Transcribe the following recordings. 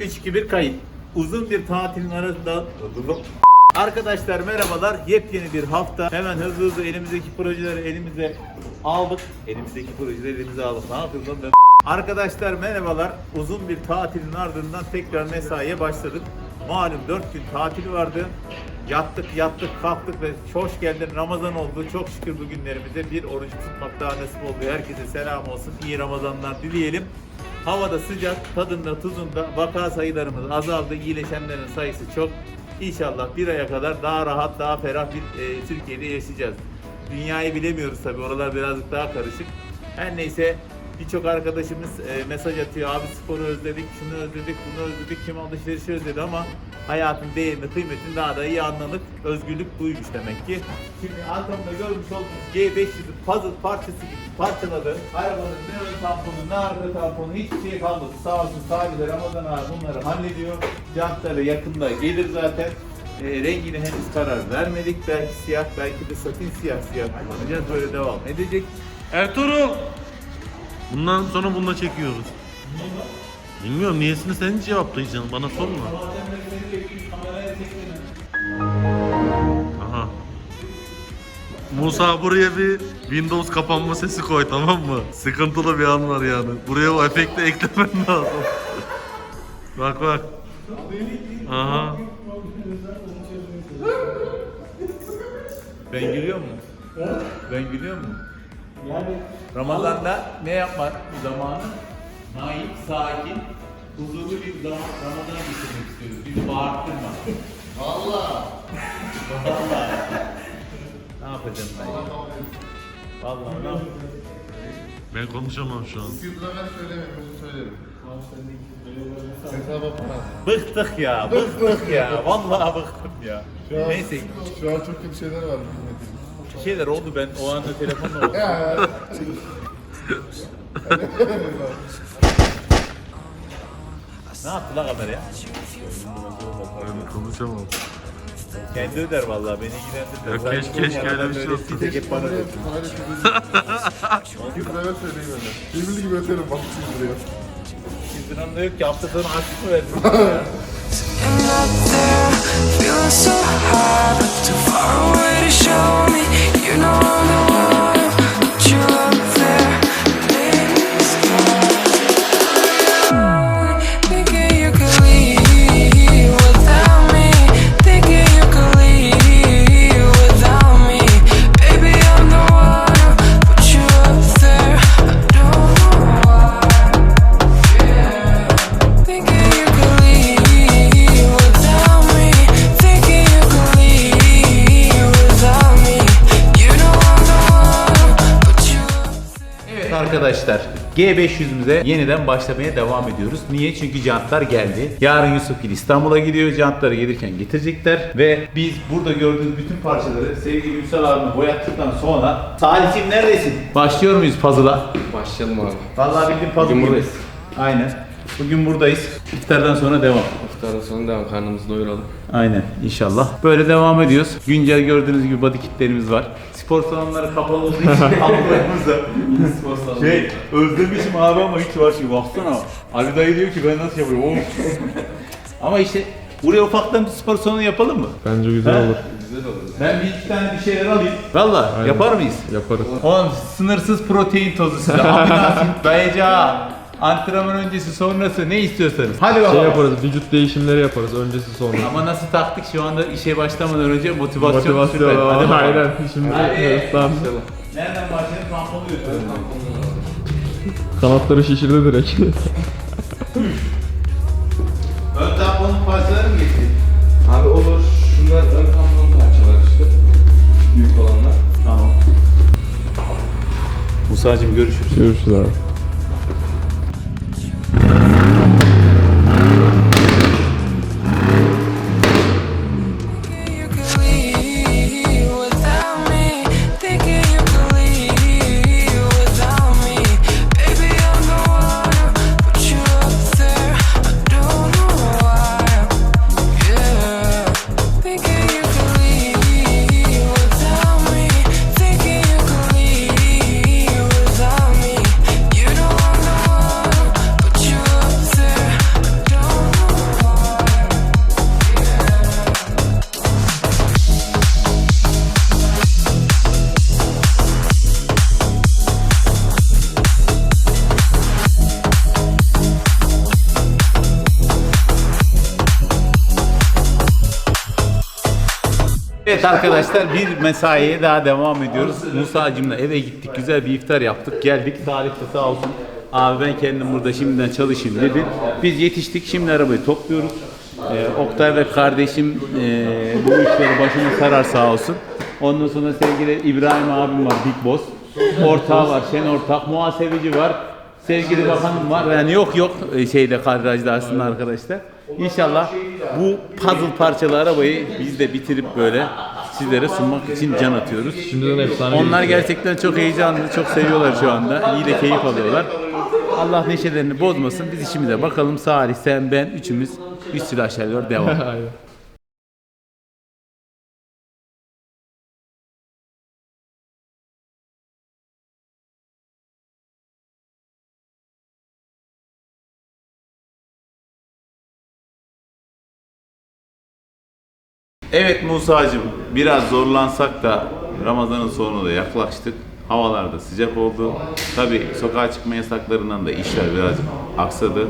3 2 1 kayıt. Uzun bir tatilin arasında Arkadaşlar merhabalar. Yepyeni bir hafta. Hemen hızlı hızlı elimizdeki projeleri elimize aldık. Elimizdeki projeleri elimize aldık. Ne yapıyoruz lan ben? Arkadaşlar merhabalar. Uzun bir tatilin ardından tekrar mesaiye başladık. Malum 4 gün tatili vardı. Yattık yattık kalktık ve hoş geldin Ramazan oldu. Çok şükür bu günlerimize bir oruç tutmak daha nasip oldu. Herkese selam olsun. İyi Ramazanlar dileyelim. Havada sıcak, tadında tuzunda vaka sayılarımız azaldı. İyileşenlerin sayısı çok. İnşallah bir aya kadar daha rahat, daha ferah bir e, Türkiye'de yaşayacağız. Dünyayı bilemiyoruz tabii. Oralar birazcık daha karışık. Her neyse birçok arkadaşımız e, mesaj atıyor. Abi sporu özledik, şunu özledik, bunu özledik, kim alışverişi özledi ama hayatın değerini, kıymetini daha da iyi anladık. Özgürlük buymuş demek ki. Şimdi arkamda görmüş olduğunuz G500'ü puzzle parçası gibi parçaladı. Arabanın ne ön tamponu, ne arka tamponu hiçbir şey kalmadı. Sağ olsun sahibi Ramazan abi bunları hallediyor. Jantları yakında gelir zaten. E, rengine henüz karar vermedik. Belki siyah, belki de satin siyah siyah kullanacağız. Böyle devam edecek. Ertuğrul! Bundan sonra bununla çekiyoruz. Bilmiyorum niyesini sen cevaplayacaksın bana sorma. Aha. Musa buraya bir Windows kapanma sesi koy tamam mı? Sıkıntılı bir an var yani. Buraya o efekti eklemen lazım. bak bak. Aha. Ben gülüyor mu? Ben gülüyor mu? Yani Ramazan'da ne yapmak zamanı? Naif, sakin, huzurlu bir zaman Ramazan geçirmek istiyoruz. Bizi bağırttırma. Valla. Valla. ne yapacağım ben? Vallahi ne yapacağım? Ben konuşamam şu an. Yüzüne ben söylemiyorum, özür söylerim. Hesaba para. Bıktık ya, bıktık ya. Vallahi bıktım ya. Şu an, Neyse, Şu an çok kötü şeyler var. Bir şeyler oldu ben o anda telefonla oldu. Ne yaptı la kamera ya? Ben konuşamam. Kendi öder vallahi beni ilgilendirmez. Ya keşke- keşke öyle bir şey olsa. Bir tek hep bana öder. Yüzüne ben söyleyeyim öyle. Birbirli gibi öterim bak duruyor. Sizin anda yok ki hafta sonu açlık mı verdiniz? And up there, feeling so high, but too far away arkadaşlar G500'ümüze yeniden başlamaya devam ediyoruz. Niye? Çünkü jantlar geldi. Yarın Yusufgil İstanbul'a gidiyor. Jantları gelirken getirecekler. Ve biz burada gördüğünüz bütün parçaları sevgili Ünsal abime boyattıktan sonra Salih'im neredesin? Başlıyor muyuz puzzle'a? Başlayalım abi. Vallahi bildiğin puzzle Bugün buradayız. Aynen. Bugün buradayız. İftardan sonra devam. İftarın sonra devam karnımızı doyuralım. Aynen inşallah. Böyle devam ediyoruz. Güncel gördüğünüz gibi body kitlerimiz var. Spor salonları kapalı olduğu için kapılarımızda. Spor salonu. şey özlemişim abi ama hiç var şey baksana. Ali dayı diyor ki ben nasıl yapıyorum? Of. ama işte buraya ufaktan bir spor salonu yapalım mı? Bence güzel He? olur. Güzel olur. Ben bir iki tane bir şeyler alayım. Valla Aynen. yapar mıyız? Yaparız. Oğlum sınırsız protein tozu size. Amino asit, dayacağı, antrenman öncesi sonrası ne istiyorsanız. Hadi bakalım. Şey yaparız, vücut değişimleri yaparız öncesi sonra. Ama nasıl taktık şu anda işe başlamadan önce motivasyon, Motivasyon, süper. Hadi bakalım. aynen. Şimdi Hadi. tamam. Nereden başlayalım? Tamponu götürelim. Kanatları şişirdi direkt. Ön tamponun parçaları mı getireyim? Abi olur. Şunlar ön kamyon parçalar işte. Büyük olanlar. Tamam. Musa'cığım görüşürüz. Görüşürüz abi. Evet arkadaşlar bir mesaiye daha devam ediyoruz. Musa'cımla eve gittik güzel bir iftar yaptık geldik de sağ olsun. Abi ben kendim burada şimdiden çalışayım dedi. Biz yetiştik şimdi arabayı topluyoruz. Ee, Oktay ve kardeşim e, bu işleri başına sarar sağ olsun. Ondan sonra sevgili İbrahim abim var Big Boss. Ortağı var Şen Ortak. Muhasebeci var. Sevgili bakanım var. Yani yok yok e, şeyde kadrajda aslında arkadaşlar. İnşallah bu puzzle parçalı arabayı biz de bitirip böyle sizlere sunmak için can atıyoruz. Şimdiden efsane Onlar gözüküyor. gerçekten çok heyecanlı, çok seviyorlar şu anda. İyi de keyif alıyorlar. Allah neşelerini bozmasın. Biz işimize bakalım. Salih, sen, ben, üçümüz üst silahşerler devam. Evet Musa'cığım biraz zorlansak da Ramazan'ın sonuna da yaklaştık. Havalar da sıcak oldu. Tabi sokağa çıkma yasaklarından da işler birazcık aksadı.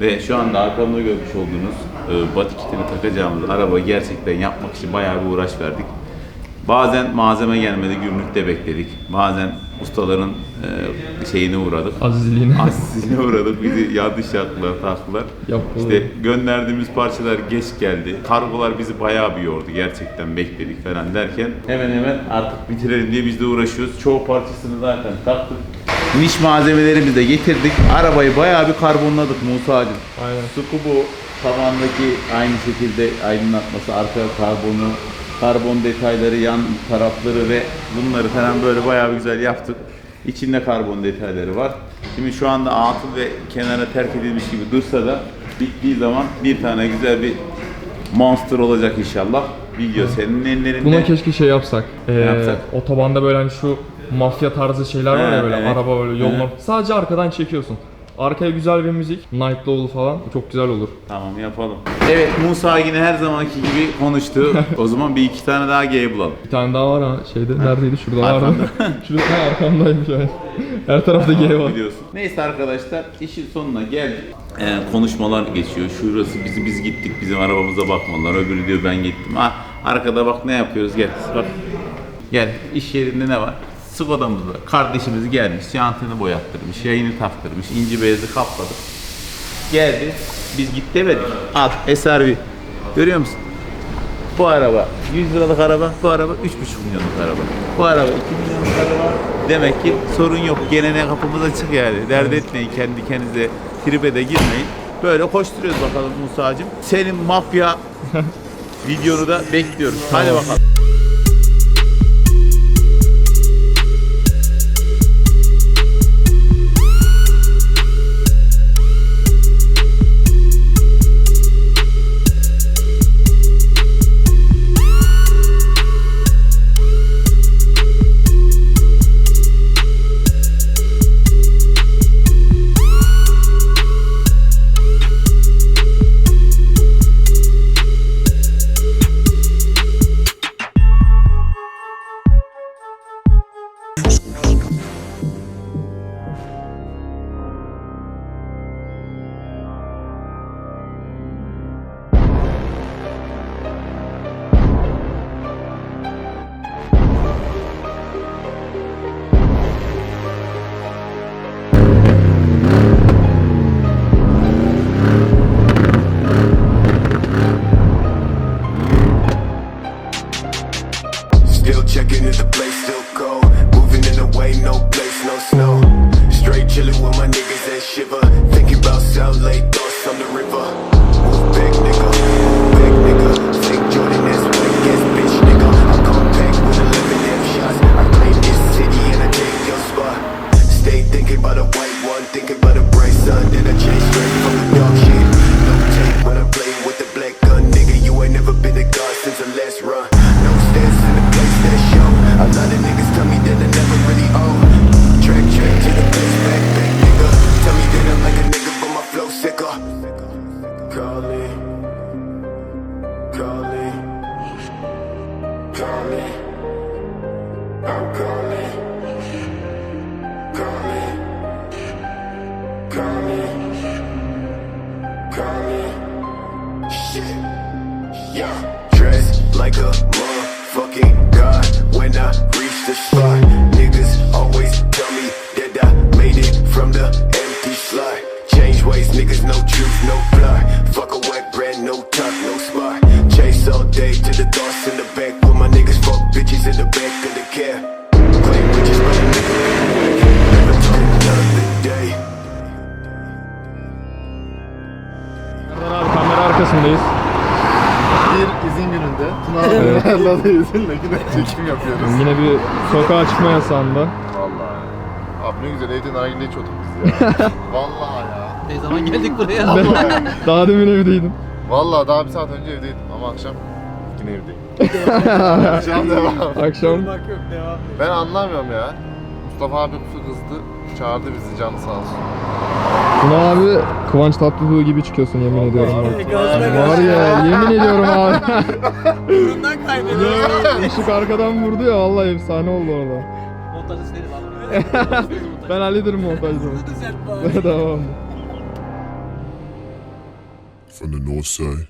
Ve şu anda arkamda görmüş olduğunuz e, batik kitini takacağımız arabayı gerçekten yapmak için bayağı bir uğraş verdik. Bazen malzeme gelmedi, gümrükte bekledik. Bazen ustaların e, şeyine uğradık. Azizliğine. Asisine uğradık. Bizi yanlış yaptılar, taktılar. Yapıldı. İşte gönderdiğimiz parçalar geç geldi. Kargolar bizi bayağı bir yordu. Gerçekten bekledik falan derken hemen hemen artık bitirelim diye biz de uğraşıyoruz. Çoğu parçasını zaten taktık. Niş malzemelerimizi de getirdik. Arabayı bayağı bir karbonladık Musa'cığım. Aynen. Sukubu tabandaki aynı şekilde aydınlatması, arka karbonu, karbon detayları, yan tarafları ve bunları falan böyle bayağı bir güzel yaptık. İçinde karbon detayları var. Şimdi şu anda atıl ve kenara terk edilmiş gibi dursa da bittiği zaman bir tane güzel bir monster olacak inşallah. Video senin ellerinde. Buna keşke şey yapsak. Ee, yapsak? Otobanda böyle hani şu mafya tarzı şeyler var ya böyle evet. araba böyle yollar. Sadece arkadan çekiyorsun. Arkaya güzel bir müzik, Night Low'lu falan çok güzel olur. Tamam yapalım. Evet Musa yine her zamanki gibi konuştu. o zaman bir iki tane daha G bulalım. Bir tane daha var ha şeyde neredeydi şurada. Arkamda. Şurada ha, arkamdaymış yani. Her tarafta G var. biliyorsun. Neyse arkadaşlar işin sonuna geldik. Ee, konuşmalar geçiyor. Şurası bizi biz gittik bizim arabamıza bakmadılar. Öbürü diyor ben gittim. Ha arkada bak ne yapıyoruz gel. Bak. Gel iş yerinde ne var? Skoda'mızda kardeşimiz gelmiş, jantını boyattırmış, yayını taktırmış, inci beyazı kapladık. Geldi, biz git demedik. Al, SRV. Görüyor musun? Bu araba 100 liralık araba, bu araba 3,5 milyonluk araba. Bu araba 2 milyonluk araba. Demek ki sorun yok. Gene ne kapımız açık yani. Dert etmeyin kendi kendinize tribe de girmeyin. Böyle koşturuyoruz bakalım Musa'cığım. Senin mafya videonu da bekliyoruz. Hadi bakalım. Arkasındayız. Bir izin gününde Tuna abilerle de izinle yine çekim yapıyoruz. Yine bir sokağa çıkma yasağında. Vallahi. Abi ne güzel evde nargile içiyorduk biz ya. Vallahi ya. Ne zaman geldik buraya? Vallahi. Daha demin evdeydim. Vallahi daha bir saat önce evdeydim ama akşam yine evdeyim. akşam devam. Akşam yok devam. Ben anlamıyorum ya. Mustafa abi kusu kızdı. Çağırdı bizi canı sağ olsun. Tuna abi Kıvanç Tatlıtuğ gibi çıkıyorsun yemin ediyorum bak. Gazla Var ya yemin ediyorum abi. Burundan kaybediyor. Işık arkadan vurdu ya vallahi efsane oldu orada. Montajı isteriz abi. Ben hallederim montajda. Düzelt bari. Devam. from the north side.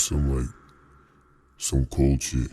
Some like some cold shit.